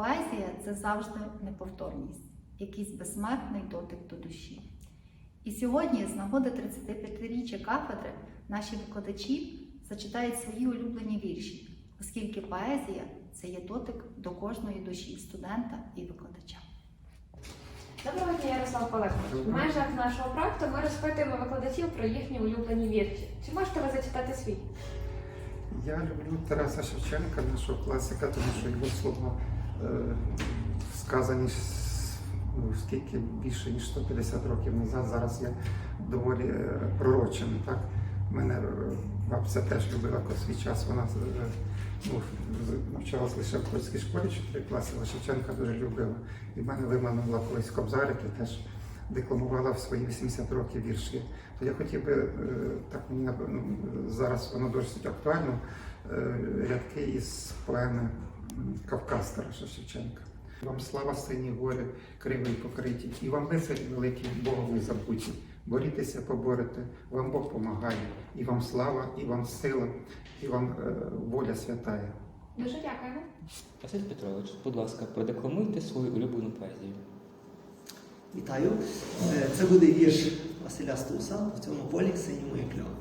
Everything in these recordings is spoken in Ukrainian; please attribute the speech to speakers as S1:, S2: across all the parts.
S1: поезія це завжди неповторність, якийсь безсмертний дотик до душі. І сьогодні, з нагоди 35-річчя кафедри, наші викладачі зачитають свої улюблені вірші, оскільки поезія це є дотик до кожної душі студента і викладача.
S2: Доброго дня, Ярослав Палекович. В межах нашого проекту ми розпитуємо викладачів про їхні улюблені вірші. Чи можете ви зачитати свій?
S3: Я люблю Тараса Шевченка, нашого класика, тому що його слова сказані с- ну, скільки більше ніж 150 років назад. Зараз є доволі е, пророчими. Так? Мене е, бабця теж любила свій час. Вона е, ну, навчалась лише в польській школі 4 класи, але Шевченка дуже любила. І в мене виманула колись Кобзарик і теж декламувала в свої 80 років вірші. То я хотів би, е, так мені напевно, зараз воно досить актуально, е, рядки із поеми Кавказ Тараса Шевченка. Вам слава сині гори, кривий покриті, і вам лицарі великі, Богові забуті. Борітеся, поборете, вам Бог помагає, і вам слава, і вам сила, і вам е, воля святая.
S2: Дуже дякуємо.
S4: Василь Петрович, будь ласка, продекламуйте свою улюблену поезію.
S5: Вітаю. Е, Це буде вірш Василя Стуса в цьому полі синьому як льон.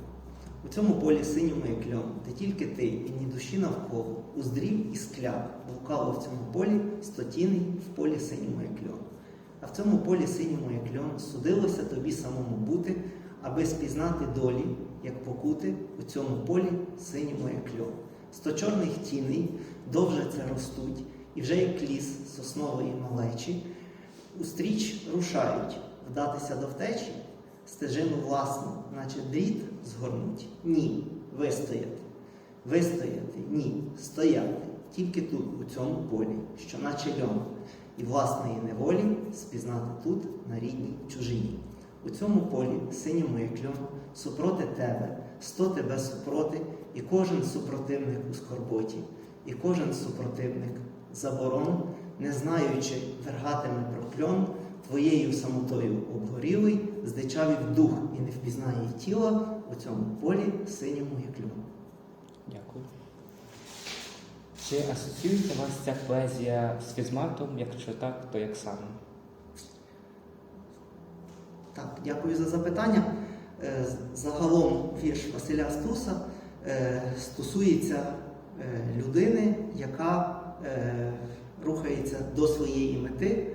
S5: У цьому полі синьому як льон, де тільки ти і ні душі навколо, уздрів і скляв, блукало в цьому полі стотіний в полі синьому як льон. А в цьому полі синьому як льон судилося тобі самому бути, аби спізнати долі, як покути у цьому полі синьому як льон. Сто чорних тіней довже це ростуть, і вже як ліс соснової малечі, Устріч рушають вдатися до втечі, стежину власну, наче дріт згорнуть. Ні, вистояти. Вистояти, ні, стояти. Тільки тут, у цьому полі, що наче льон, і власної неволі спізнати тут, на рідній чужині. У цьому полі, синьому як супроти тебе, сто тебе супроти, і кожен супротивник у скорботі, і кожен супротивник заборон, не знаючи, вергатиме прокльон, твоєю самотою обгорілий, здичавів дух і не впізнає тіла у цьому полі синьому як льон.
S4: Дякую. Чи асоціюється вас ця поезія з фізматом? Якщо так, то як саме?
S5: Так, дякую за запитання. Е, Загалом вірш Василя Стуса е, стосується е, людини, яка рухається до своєї мети,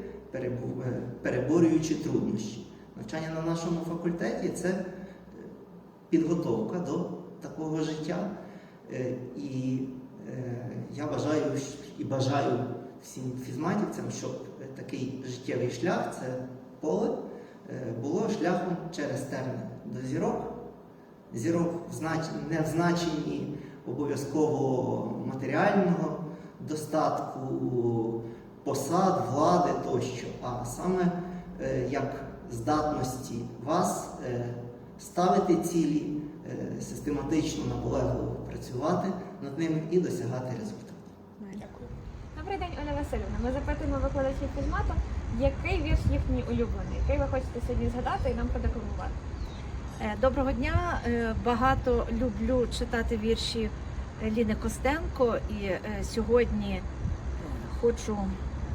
S5: переборюючи труднощі. Навчання на нашому факультеті це е, підготовка до такого життя. Е, І е, я бажаю і бажаю всім фізматівцям, щоб такий життєвий шлях це поле е, було шляхом через терни до зірок. Зірок не в значенні обов'язково матеріального достатку, посад, влади тощо, а саме е, як здатності вас е, ставити цілі, е, систематично наполегливо працювати над ними і досягати результату.
S4: Дякую.
S2: Добрий день, Оля Васильівна. Ми запитуємо викладачів фізмату, який вірш їхній улюблений, який ви хочете сьогодні згадати і нам продекламувати.
S6: Е, Доброго дня. Багато люблю читати вірші Ліни Костенко, і сьогодні хочу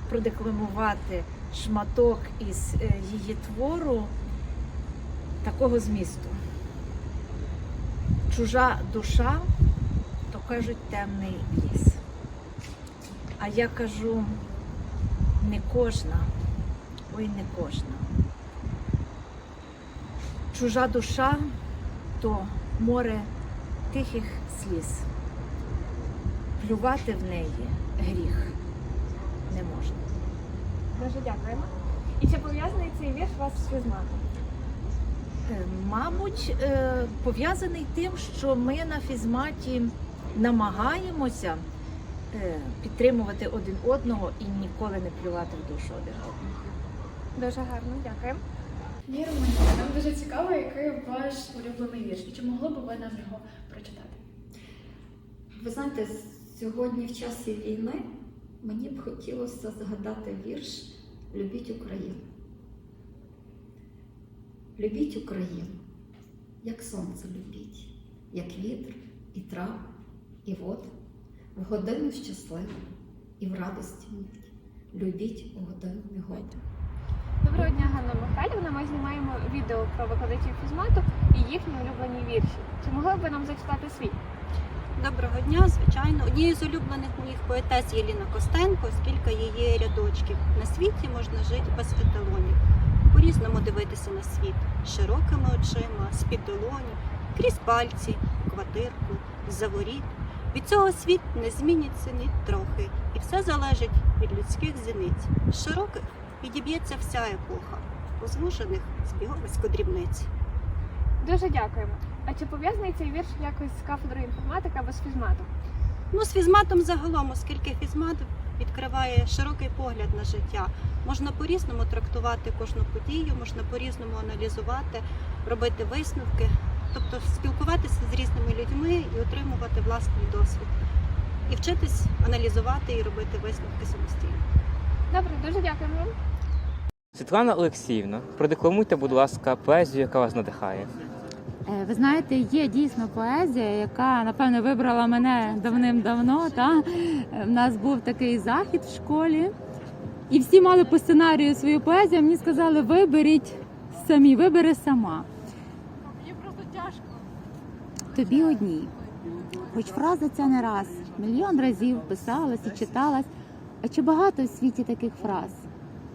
S6: продекламувати шматок із е, її твору такого змісту. Чужа душа, то кажуть темний ліс. А я кажу, не кожна, ой, не кожна. Чужа душа то море тихих сліз. Плювати в неї гріх не можна.
S2: Дуже дякуємо. І чи пов'язаний цей вірш вас з фізматом?
S6: Е, Мабуть, е, пов'язаний тим, що ми на фізматі намагаємося е, підтримувати один одного і ніколи не плювати в душу один одного.
S2: Дуже гарно, дякуємо.
S7: Віримо, нам дуже цікаво, який ваш улюблений вірш, і чи могли б ви нам його прочитати?
S8: Ви знаєте, сьогодні в часі війни мені б хотілося згадати вірш Любіть Україну. Любіть Україну, як сонце любіть, як вітер і трав, і воду. в годину щасливу і в радості мить. Любіть у годину негоди.
S2: Доброго дня, Ганна Михайлівна. Ми знімаємо відео про викладачів фізмату і їхні улюблені вірші. Чи могли б ви нам зачитати свій?
S9: Доброго дня, звичайно. Однією з улюблених моїх поетес є Ліна Костенко, скільки її рядочків. На світі можна жити без еталонів, по-різному дивитися на світ, широкими очима, з-під долоні, крізь пальці, квартирку, з-за. Від цього світ не зміниться ні трохи, і все залежить від людських зіниць. Широких підіб'ється вся епоха, озвужених збіговисько дрібниць.
S2: Дуже дякуємо. А чи пов'язаний цей вірш якось з кафедрою інформатики або з фізматом?
S9: Ну, з фізматом загалом, оскільки фізмат відкриває широкий погляд на життя. Можна по-різному трактувати кожну подію, можна по-різному аналізувати, робити висновки, тобто спілкуватися з різними людьми і отримувати власний досвід. І вчитись аналізувати і робити висновки самостійно.
S2: Добре, дуже дякуємо вам.
S4: Світлана Олексіївна, продекламуйте, будь ласка, поезію, яка вас надихає.
S10: Е, Ви знаєте, є дійсно поезія, яка напевно вибрала мене давним-давно. Та Е, в нас був такий захід в школі, і всі мали по сценарію свою поезію. Мені сказали, виберіть самі, вибери сама.
S7: Мені просто тяжко.
S10: Тобі одній. Хоч фраза ця не раз, мільйон разів писалась і читалась. А чи багато в світі таких фраз?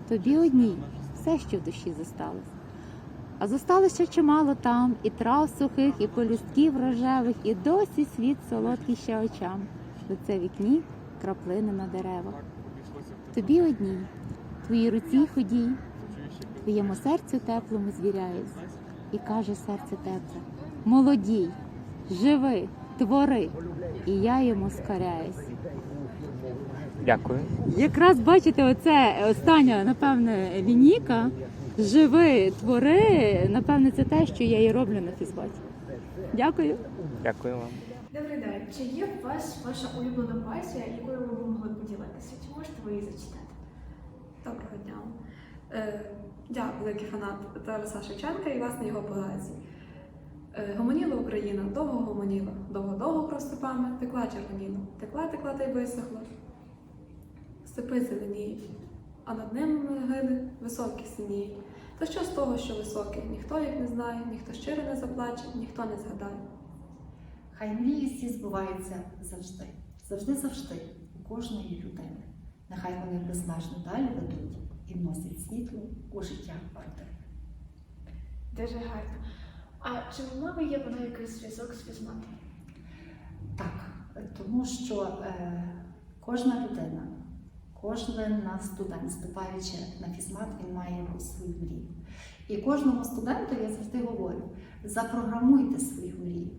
S10: Тобі одній, все, що в душі зосталось. А зосталось ще чимало там, і трав сухих, і полюстків рожевих, і досі світ солодкий ще очам. Лице вікні, краплини на деревах. Тобі одній, твоїй руці ходій, твоєму серцю теплому звіряюсь, і каже серце тепле: молодій, живи, твори, і я йому скоряюсь.
S4: Дякую.
S10: Якраз бачите, оце остання, напевне, лінійка. Живи, твори, напевне, це те, що я і роблю на фізбаті. Дякую.
S4: Дякую вам.
S7: Добрий день. Чи є у вас ваша улюблена поезія, якою ви могли поділитися? Чи можете ви її зачитати?
S11: Доброго дня. Е, я великий фанат Тараса Шевченка і власне його поезії. Е, гомоніла Україна, довго гомоніла, довго-довго проступами, текла червоніла, текла, текла та й висохла. Степи зеленіють, а над ними гини високі синіють. Та що з того, що високі? Ніхто їх не знає, ніхто щиро не заплаче, ніхто не згадає.
S1: Хай мрії всі збуваються завжди, завжди-завжди, у кожної людини. Нехай вони безмежно далі ведуть і вносять світло у життя родини.
S7: Дуже гарно. А чи мала би є вона якийсь зв'язок з фізматом?
S1: Так, тому що е, кожна людина, кожен наш студент, вступаючи на фізмат, він має свою мрію. І кожному студенту я завжди говорю: запрограмуйте свою мрію.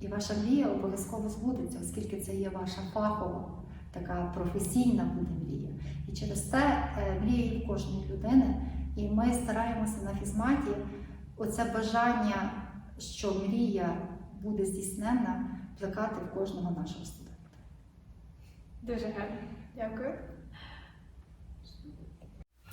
S1: І ваша мрія обов'язково збудеться, оскільки це є ваша фахова, така професійна буде мрія. І через це мрія в кожної людини. І ми стараємося на фізматі оце бажання, що мрія буде здійснена, плекати в кожного нашого студента.
S7: Дуже гарно. Дякую.